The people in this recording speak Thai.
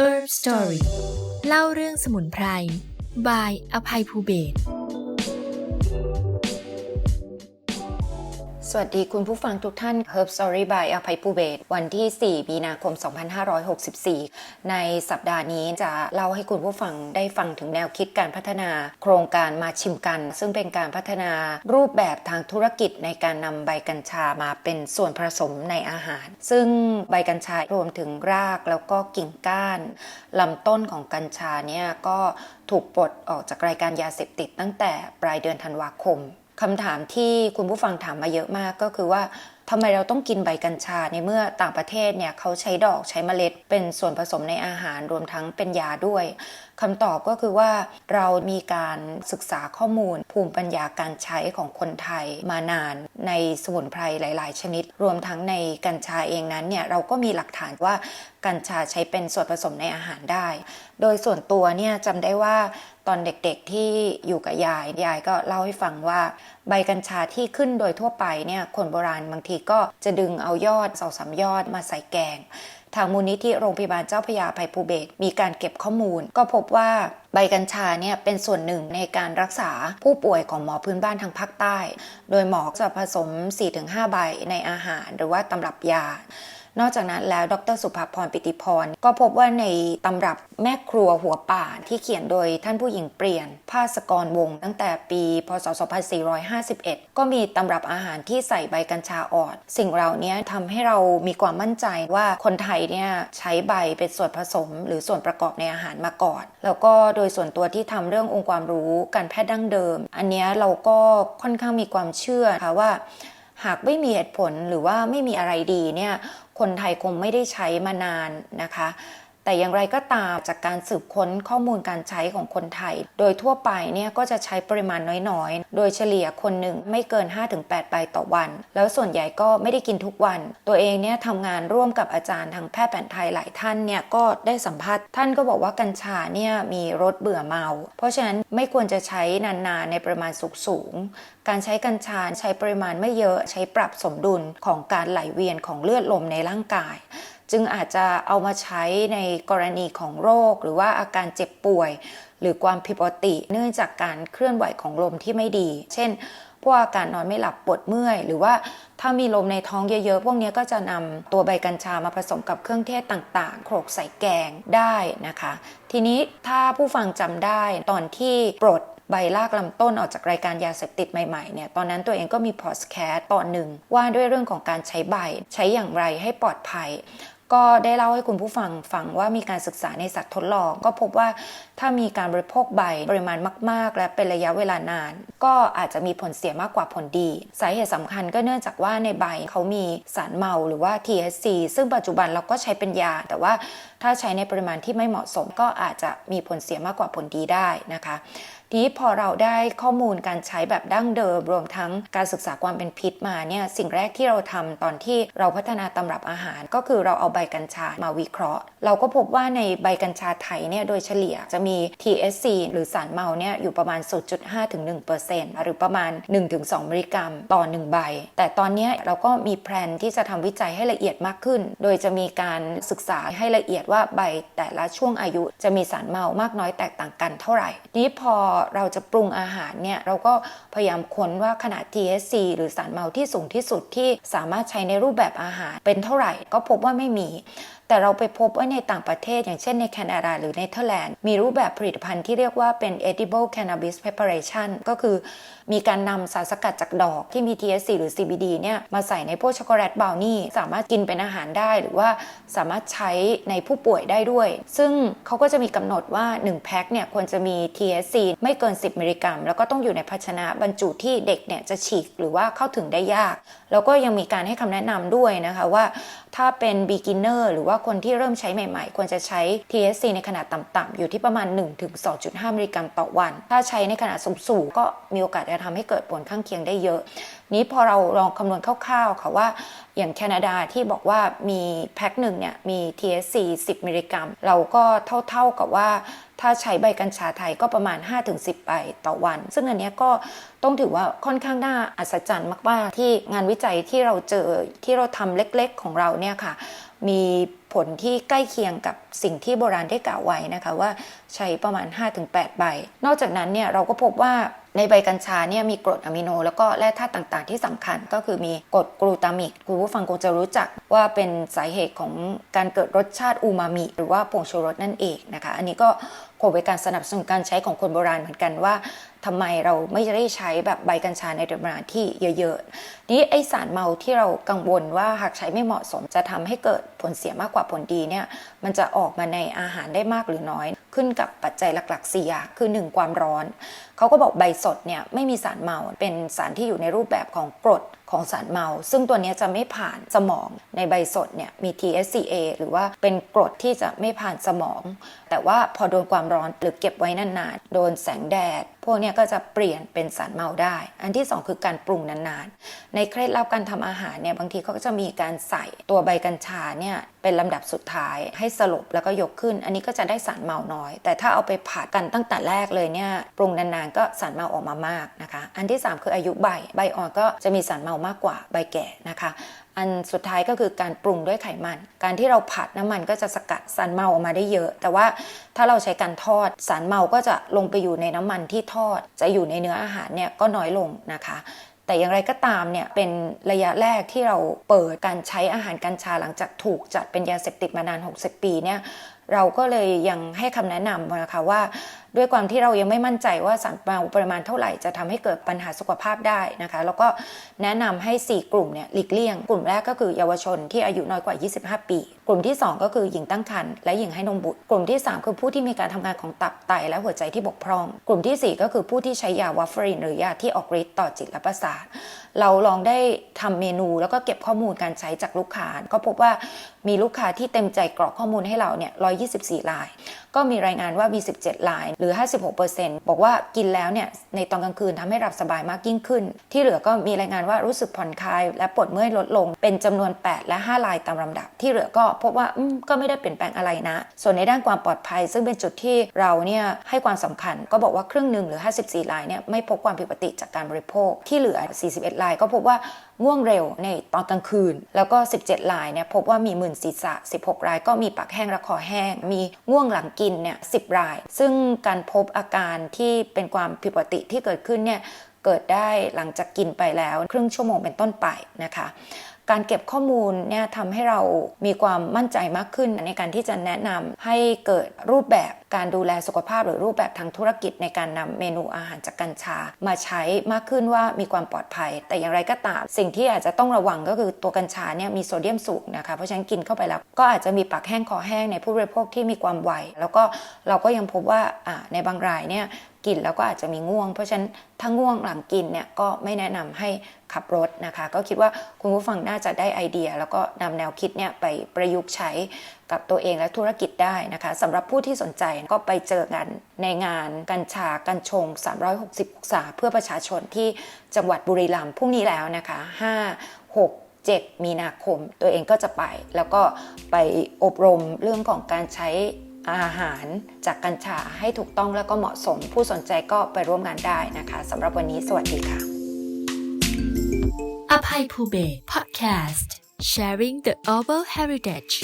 Herb Story เล่าเรื่องสมุนไพรบายอภัยภูเบศ สวัสดีคุณผู้ฟังทุกท่าน Herb Story by อภัยภูเบศวันที่ 4 มีนาคม 2564 ในสัปดาห์นี้จะเล่าให้คุณผู้ฟังได้ฟังถึงแนวคิดการพัฒนาโครงการมาชิมกัน ซึ่งเป็นการพัฒนารูปแบบทางธุรกิจในการนำใบกัญชามาเป็นส่วนผสมในอาหาร ซึ่งใบกัญชารวมถึงรากแล้วก็กิ่งก้านลำต้นของกัญชาเนี่ยก็ถูกปลดออกจากรายการยาเสพติดตั้งแต่ปลายเดือนธันวาคม คำถามที่คุณผู้ฟังถามมาเยอะมากก็คือว่าทำไมเราต้องกินใบกัญชาในเมื่อต่างประเทศเนี่ยเขาใช้ดอกใช้เมล็ดเป็นส่วนผสมในอาหารรวมทั้งเป็นยาด้วย คำตอบก็คือว่าเรามีการศึกษาข้อมูล ภูมิปัญญาการใช้ของคนไทยมานานในสมุนไพรหลาย ๆ ชนิด รวมทั้งในกัญชาเองนั้นเนี่ยเราก็มีหลักฐานว่ากัญชาใช้เป็นส่วนผสมในอาหารได้ โดยส่วนตัวเนี่ยจำได้ว่าตอนเด็กๆที่อยู่กับยาย ยายก็เล่าให้ฟังว่า ใบกัญชาที่ขึ้นโดยทั่วไปเนี่ยคนโบราณบางทีก็จะดึงเอายอดสองสามยอดมาใส่แกง ทางมูลนิธิโรงพยาบาลเจ้าพยาภัยภูเบศมีการเก็บข้อมูล ก็พบว่าใบกัญชาเนี่ยเป็นส่วนหนึ่งในการรักษาผู้ป่วยของหมอพื้นบ้านทางภาคใต้ โดยหมอจะผสม 4-5 ใบในอาหารหรือว่าตำรับยา นอกจากนั้นแล้วดรสุภาพรปิติพร ก็พบว่าในตำรับแม่ครัวหัวป่าที่เขียนโดยท่านผู้หญิงเปลี่ยน ภาสกรวง ตั้งแต่ปี พศ 2451 ก็มีตำรับอาหารที่ใส่ใบกัญชาอ่อนสิ่งเหล่านี้ทำให้เรามีความมั่นใจว่าคนไทยเนี่ยใช้ใบเป็นส่วนผสม หรือส่วนประกอบในอาหารมาก่อน แล้วก็โดยส่วนตัวที่ทำเรื่ององค์ความรู้การแพทย์ดั้งเดิม อันนี้เราก็ค่อนข้างมีความเชื่อค่ะว่า หากไม่มีเหตุผลหรือว่าไม่มีอะไรดีเนี่ยคนไทยคงไม่ได้ใช้มานานนะคะ แต่อย่างไรก็ตามจากการสืบค้นข้อมูลการใช้ของคนไทย โดยทั่วไปเนี่ยก็จะใช้ปริมาณน้อยๆ โดยเฉลี่ยคนหนึ่งไม่เกิน 5-8 ใบต่อวัน แล้วส่วนใหญ่ก็ไม่ได้กินทุกวัน ตัวเองเนี่ยทำงานร่วมกับอาจารย์ทางแพทย์แผนไทยหลายท่านเนี่ยก็ได้สัมภาษณ์ท่านก็บอกว่ากัญชาเนี่ยมีรสเบื่อเมา เพราะฉะนั้นไม่ควรจะใช้นานๆในปริมาณสูงการใช้กัญชาใช้ปริมาณไม่เยอะใช้ปรับสมดุลของการไหลเวียนของเลือดลมในร่างกาย จึงอาจจะเอามาใช้ในกรณีของโรค หรือว่าอาการเจ็บป่วย หรือความผิดปกติ เนื่องจากการเคลื่อนไหวของลมที่ไม่ดี เช่น พวกอาการนอนไม่หลับปวดเมื่อย หรือว่าถ้ามีลมในท้องเยอะๆ พวกนี้ก็จะนำตัวใบกัญชามาผสมกับเครื่องเทศต่างๆ โขลกใส่แกงได้นะคะ ทีนี้ถ้าผู้ฟังจำได้ตอนที่ปลดใบลากลำต้นออกจากรายการยาเสพติดใหม่ๆเนี่ยตอนนั้นตัวเองก็มีพอดแคสต์ตอนหนึ่งว่าด้วยเรื่องของการใช้ใบ ใช้อย่างไรให้ปลอดภัย ก็ได้เล่าให้คุณผู้ฟังฟังว่ามีการศึกษาในสัตว์ทดลอง ก็พบว่าถ้ามีการบริโภคใบปริมาณมาก ๆ และเป็นระยะเวลานาน ก็อาจจะมีผลเสียมากกว่าผลดีสาเหตุสำคัญก็เนื่องจากว่าในใบเขามีสารเมาหรือว่า THC ซึ่งปัจจุบันเราก็ใช้เป็นยาแต่ว่าถ้าใช้ในปริมาณที่ไม่เหมาะสมก็อาจจะมีผลเสียมากกว่าผลดีได้นะคะทีนี้พอเราได้ข้อมูลการใช้แบบดั้งเดิม รวมทั้งการศึกษาความเป็นพิษมาเนี่ยสิ่งแรกที่เราทำตอนที่เราพัฒนาตำรับอาหาร ก็คือเราเอาใบกัญชามาวิเคราะห์ เราก็พบว่าในใบกัญชาไทยเนี่ยโดยเฉลี่ยจะมี THC หรือสารเมาเนี่ยอยู่ประมาณ 0.5ถึง1%หรือประมาณ 1-2 มิลลิกรัม ต่อ 1 ใบ แต่ตอนนี้เราก็มีแพลนที่จะทำวิจัยให้ละเอียดมากขึ้น โดยจะมีการศึกษาให้ละเอียดว่าใบแต่ละช่วงอายุจะมีสารเมามากน้อยแตกต่างกันเท่าไหร่ นี้พอเราจะปรุงอาหารเนี่ยเราก็พยายามค้นว่าขนาด THC หรือสารเมาที่สูงที่สุดที่สามารถใช้ในรูปแบบอาหารเป็นเท่าไหร่ ก็พบว่าไม่มี แต่เราไปพบว่าในต่างประเทศ อย่างเช่นในแคนาดาหรือเนเธอร์แลนด์ มีรูปแบบผลิตภัณฑ์ที่เรียกว่าเป็น edible cannabis preparation ก็คือมีการนำสารสกัดจากดอกที่มี THC หรือ CBD เนี่ยมาใส่ในพวกช็อกโกแลตบราวนี่สามารถกินเป็นอาหารได้หรือว่าสามารถใช้ในผู้ป่วยได้ด้วย ซึ่งเขาก็จะมีกำหนดว่า 1 แพ็คเนี่ยควรจะมี THC ไม่เกิน 10 มิลลิกรัม แล้วก็ต้องอยู่ในภาชนะบรรจุที่เด็กเนี่ยจะฉีกหรือว่าเข้าถึงได้ยาก แล้วก็ยังมีการให้คำแนะนำด้วยนะคะว่า ถ้าเป็น beginner หรือว่าว่าคนที่เริ่มใช้ใหม่ๆ ควรจะใช้ THC ในขนาดต่ำๆอยู่ที่ประมาณ 1-2.5 มิลลิกรัมต่อวัน ถ้าใช้ในขนาดสูงๆก็มีโอกาสจะทำให้เกิดผลข้างเคียงได้เยอะ นี้พอเราลองคำนวณคร่าวๆค่ะว่าอย่างแคนาดาที่บอกว่ามีแพ็คหนึ่งเนี่ยมี THC 10 มิลลิกรัม เราก็เท่าๆกับว่าถ้าใช้ใบกัญชาไทยก็ประมาณ 5-10 ใบต่อวัน ซึ่งอันนี้ก็ต้องถือว่าค่อนข้างน่าอัศจรรย์มากๆ ที่งานวิจัยที่เราเจอที่เราทำเล็กๆของเราเนี่ยค่ะ มีผลที่ใกล้เคียงกับสิ่งที่โบราณได้กล่าวไว้นะคะว่าใช้ประมาณ 5-8 ใบ นอกจากนั้นเนี่ยเราก็พบว่า ในใบกัญชาเนี่ยมีกรดอะมิโน แล้วก็แร่ธาตุต่างๆ ที่สำคัญก็คือมีกรดกลูตามิกคุณผู้ฟังคงจะรู้จักว่าเป็นสาเหตุของการเกิดรสชาติอูมามิหรือว่าผงชูรสนั่นเองนะคะ อันนี้ก็ คงเป็นการสนับสนุนการใช้ของคนโบราณเหมือนกันว่าทำไมเราไม่ได้ใช้แบบใบกัญชาในปริมาณที่เยอะๆนี่ไอสารเมาที่เรากังวลว่าหากใช้ไม่เหมาะสมจะทำให้เกิดผลเสียมากกว่าผลดีเนี่ยมันจะออกมาในอาหารได้มากหรือน้อย ขึ้นกับปัจจัยหลักๆ4อย่างคือ 1 ความร้อน เขาก็บอกใบสดเนี่ยไม่มีสารเมาเป็นสารที่อยู่ในรูปแบบของกรด ของสารเมา ซึ่งตัวนี้จะไม่ผ่านสมองในใบสดเนี่ยมี TSCA หรือว่าเป็นกรดที่จะไม่ผ่านสมอง แต่ว่าพอโดนความร้อนหรือเก็บไว้นานๆ โดนแสงแดด พวกนี้ก็จะเปลี่ยนเป็นสารเมาได้ อันที่ 2 คือการปรุงนานๆ ในเคล็ดลับการทำอาหารเนี่ยบางทีเขาก็จะมีการใส่ตัวใบกัญชาเนี่ยเป็นลำดับสุดท้ายให้สลบแล้วก็ยกขึ้น อันนี้ก็จะได้สารเมาน้อย แต่ถ้าเอาไปผัดกันตั้งแต่แรกเลยเนี่ยปรุงนานๆก็สารเมาออกมามากนะคะ อันที่ 3 คืออายุใบใบอ่อนก็จะมีสารเมามากกว่าใบแก่นะคะ อันสุดท้ายก็คือการปรุงด้วยไขมัน การที่เราผัดน้ำมันก็จะสกัดสารเมาออกมาได้เยอะ แต่ว่าถ้าเราใช้การทอดสารเมาก็จะลงไปอยู่ในน้ำมันที่ทอด จะอยู่ในเนื้ออาหารเนี่ยก็น้อยลงนะคะแต่อย่างไรก็ตามเนี่ยเป็นระยะแรกที่เราเปิดการใช้อาหารกัญชาหลังจากถูกจัดเป็นยาเสพติดมานาน 60 ปีเนี่ยเราก็เลยยังให้คำแนะนำนะคะว่าด้วยความที่เรายังไม่มั่นใจว่าสารเมาปริมาณเท่าไหร่จะทำให้เกิดปัญหาสุขภาพได้นะคะ แล้วก็แนะนำให้ 4 กลุ่มเนี่ยหลีกเลี่ยง กลุ่มแรกก็คือเยาวชนที่อายุน้อยกว่า 25 ปี กลุ่มที่ 2 ก็คือหญิงตั้งครรภ์และหญิงให้นมบุตร กลุ่มที่ 3 คือผู้ที่มีการทำงานของตับไตและหัวใจที่บกพร่อง กลุ่มทีสี่4 ก็คือผู้ที่ใช้ยาวาฟารินหรือยาที่ออกฤทธิ์ต่อจิตและประสาทเราลองได้ทำเมนูแล้วก็เก็บข้อมูลการใช้จากลูกค้าก็พบว่ามีลูกค้าที่เต็มใจกรอกข้อมูลให้เราเนี่ย124ราย ก็มีรายงานว่ามี 17รายหรือ 56%บอกว่ากินแล้วเนี่ยในตอนกลางคืนทำให้หลับสบายมากยิ่งขึ้น ที่เหลือก็มีรายงานว่ารู้สึกผ่อนคลาย และปวดเมื่อยลดลง เป็นจำนวน 8 และ 5 รายตามลำดับ ที่เหลือก็พบว่าก็ไม่ได้เปลี่ยนแปลงอะไรนะ ส่วนในด้านความปลอดภัย ซึ่งเป็นจุดที่เราเนี่ยให้ความสำคัญก็บอกว่าครึ่งหนึ่งหรือ 54 รายเนี่ยไม่พบความผิดปกติจากการบริโภค ที่เหลือ 41 รายก็พบว่าง่วงเร็วในตอนกลางคืน แล้วก็ 17 รายเนี่ยพบว่ามีมื่นศีรษะ 16 รายก็มีปากแห้งและคอแห้ง มีง่วงหลังกินเนี่ย10 ราย ซึ่งการพบอาการที่เป็นความผิดปกติที่เกิดขึ้นเนี่ยเกิดได้หลังจากกินไปแล้ว ครึ่งชั่วโมงเป็นต้นไปนะคะ การเก็บข้อมูลเนี่ยทำให้เรามีความมั่นใจมากขึ้น ในการที่จะแนะนำให้เกิดรูปแบบการดูแลสุขภาพ หรือรูปแบบทางธุรกิจในการนำเมนูอาหารจากกัญชา มาใช้มากขึ้นว่ามีความปลอดภัย แต่อย่างไรก็ตาม สิ่งที่อาจจะต้องระวังก็คือตัวกัญชาเนี่ยมีโซเดียมสูงนะคะเพราะฉะนั้นกินเข้าไปแล้วก็อาจจะมีปากแห้งคอแห้งในผู้บริโภคที่มีความไวแล้วก็เราก็ยังพบว่าในบางรายเนี่ย กินแล้วก็อาจจะมีง่วง เพราะฉะนั้นถ้าง่วงหลังกินเนี่ยก็ไม่แนะนำให้ขับรถนะคะ ก็คิดว่าคุณผู้ฟังน่าจะได้ไอเดีย แล้วก็นำแนวคิดเนี่ยไปประยุกต์ใช้กับตัวเองและธุรกิจได้นะคะสำหรับผู้ที่สนใจก็ไปเจอกันในงานกัญชากัญชง 360องศาเพื่อประชาชนที่จังหวัดบุรีรัมย์พรุ่งนี้แล้วนะคะ 5 6 7 มีนาคม ตัวเองก็จะไป แล้วก็ไปอบรมเรื่องของการใช้ อาหารจากกัญชาให้ถูกต้องแล้วก็เหมาะสม ผู้สนใจก็ไปร่วมงานได้นะคะสำหรับวันนี้สวัสดีค่ะ อภัยภูเบศ Podcast Sharing the herbal Heritage